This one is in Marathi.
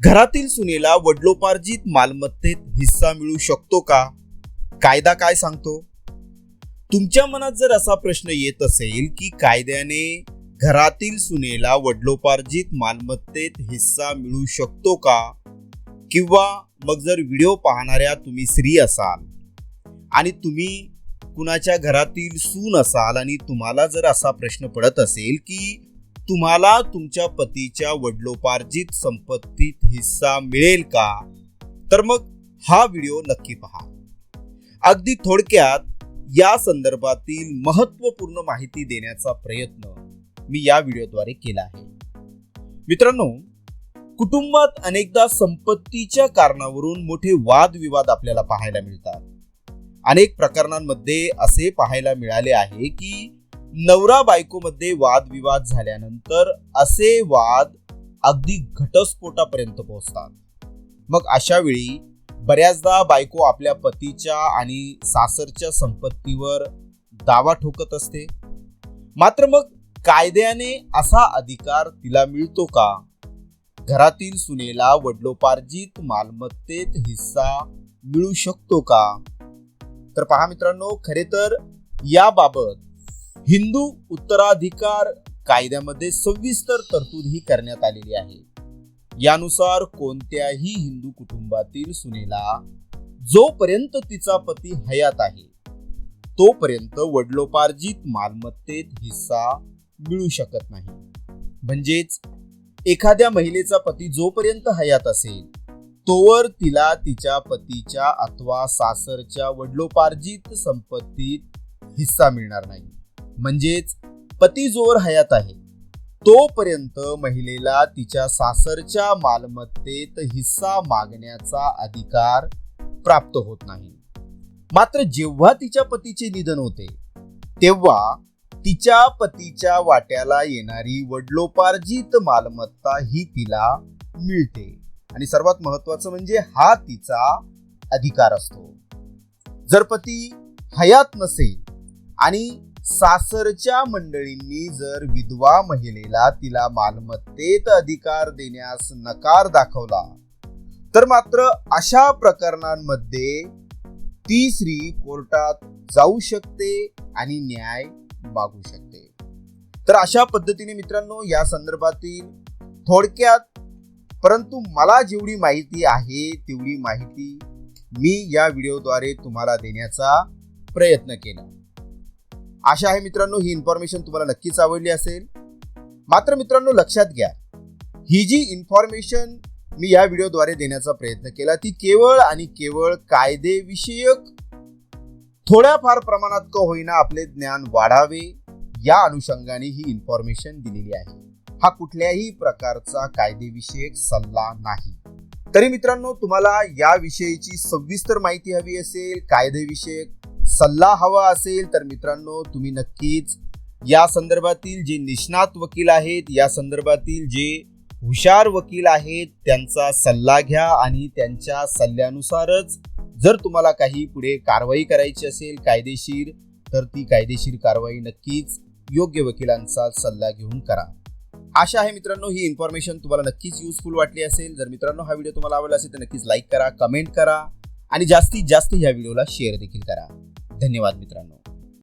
घरातील सुनेला वडलोपार्जित मालमत्तेत हिस्सा मिळू शकतो का? कायदा काय सांगतो? तुमच्या मनात जर असा प्रश्न येत असेल की कायद्याने घरातील सुनेला वडलोपार्जित मालमत्तेत हिस्सा मिळू शकतो का? किंवा मग जर व्हिडिओ पाहणाऱ्या तुम्ही स्त्री असाल आणि तुम्ही कुणाच्या घरातील सून असाल आणि तुम्हाला जर असा प्रश्न पडत असेल की तुम्हाला तुमच्या पतीच्या वडलोपार्जित संपत्तीत हिस्सा मिळेल का? तर मग हा व्हिडिओ नक्की पहा. अगदी थोडक्यात या संदर्भातील महत्त्वपूर्ण माहिती देण्याचा प्रयत्न मी या व्हिडिओद्वारे केला आहे. मित्रांनो कुटुंबात अनेकदा संपत्तीच्या कारणावरून मोठे वादविवाद आपल्याला पाहायला मिळतात. अनेक प्रकरणांमध्ये असे पाहायला मिळाले आहे की नवरा बायकोमध्ये वादविवाद झाल्यानंतर असे वाद अगदी घटस्फोटापर्यंत पोहोचतात. मग अशा वेळी बऱ्याचदा बायको आपल्या पतीच्या आणि सासरच्या संपत्तीवर दावा ठोकत असते. मात्र मग कायद्याने असा अधिकार तिला मिळतो का? घरातील सुनेला वडलोपार्जित मालमत्तेत हिस्सा मिळू शकतो का? तर पहा मित्रांनो खरे तर याबाबत हिंदू उत्तराधिकार कायद्यामध्ये सविस्तर तरतूद ही करण्यात आलेली आहे. यानुसार कोणत्याही हिंदू कुटुंबातील सुनेला जोपर्यंत तिचा पती हयात आहे तोपर्यंत वडिलोपार्जित मालमत्तेत हिस्सा मिळू शकत नाही. म्हणजेच एखाद्या महिलेचा पती जोपर्यंत हयात असेल तोवर तिला तिच्या पतीच्या अथवा सासरच्या वडिलोपार्जित संपत्तीत हिस्सा मिळणार नाही. म्हणजेच पती जोर हयात आहे. तोपर्यंत महिलेला तिच्या सासरच्या मालमत्तेत हिस्सा मागण्याचा अधिकार प्राप्त होत नाही. मात्र जेव्हा तिच्या पतीचे निधन होते तेव्हा तिच्या पतीच्या वाट्याला येणारी वडलोपार्जित मालमत्ता ही तिला मिळते. आणि सर्वात महत्वाचं म्हणजे हा तिचा अधिकार असतो. जर पती हयात नसेल आणि सासरच्या मंडळींनी जर विधवा महिलेला तिला मालमत्तेत अधिकार देण्यास नकार दाखवला तर मात्र अशा प्रकरणांमध्ये ती स्त्री कोर्टात जाऊ शकते आणि न्याय मागू शकते. तर अशा पद्धतीने मित्रांनो या संदर्भातील थोडक्यात परंतु मला जेवढी माहिती आहे तेवढी माहिती मी या व्हिडिओद्वारे तुम्हाला देण्याचा प्रयत्न केला. आशा आहे मित्रांनो ही इन्फॉर्मेशन तुम्हाला नक्कीच आवडली असेल. मात्र मित्रांनो लक्षात घ्या ही जी इन्फॉर्मेशन मी या व्हिडिओद्वारे देण्याचा प्रयत्न केला ती केवळ आणि केवळ कायदेविषयक थोड्याफार प्रमाणात का होईना आपले ज्ञान वाढावे या अनुषंगाने ही इन्फॉर्मेशन दिलेली आहे. हा कुठल्याही प्रकारचा कायदेविषयक सल्ला नाही. तरी मित्रांनो तुम्हाला याविषयीची सविस्तर माहिती हवी असेल कायदेविषयक सल्ला हवा असेल तर मित्रांनो तुम्ही नक्कीच या संदर्भातील जे निष्णात वकील आहेत या संदर्भातील जे हुशार वकील आहेत त्यांचा सल्ला घ्या आणि त्यांच्या सल्ल्यानुसारच जर तुम्हाला काही पुढे कारवाई करायची असेल कायदेशीर तर ती कायदेशीर कारवाई नक्कीच योग्य वकिलांचा सल्ला घेऊन करा. आशा आहे मित्रांनो ही इन्फॉर्मेशन तुम्हाला नक्कीच युजफुल वाटली असेल. जर मित्रांनो हा व्हिडिओ तुम्हाला आवडला असेल तर नक्कीच लाईक करा कमेंट करा आणि जास्तीत जास्त ह्या व्हिडिओला शेअर देखील करा. धन्यवाद मित्रांनो.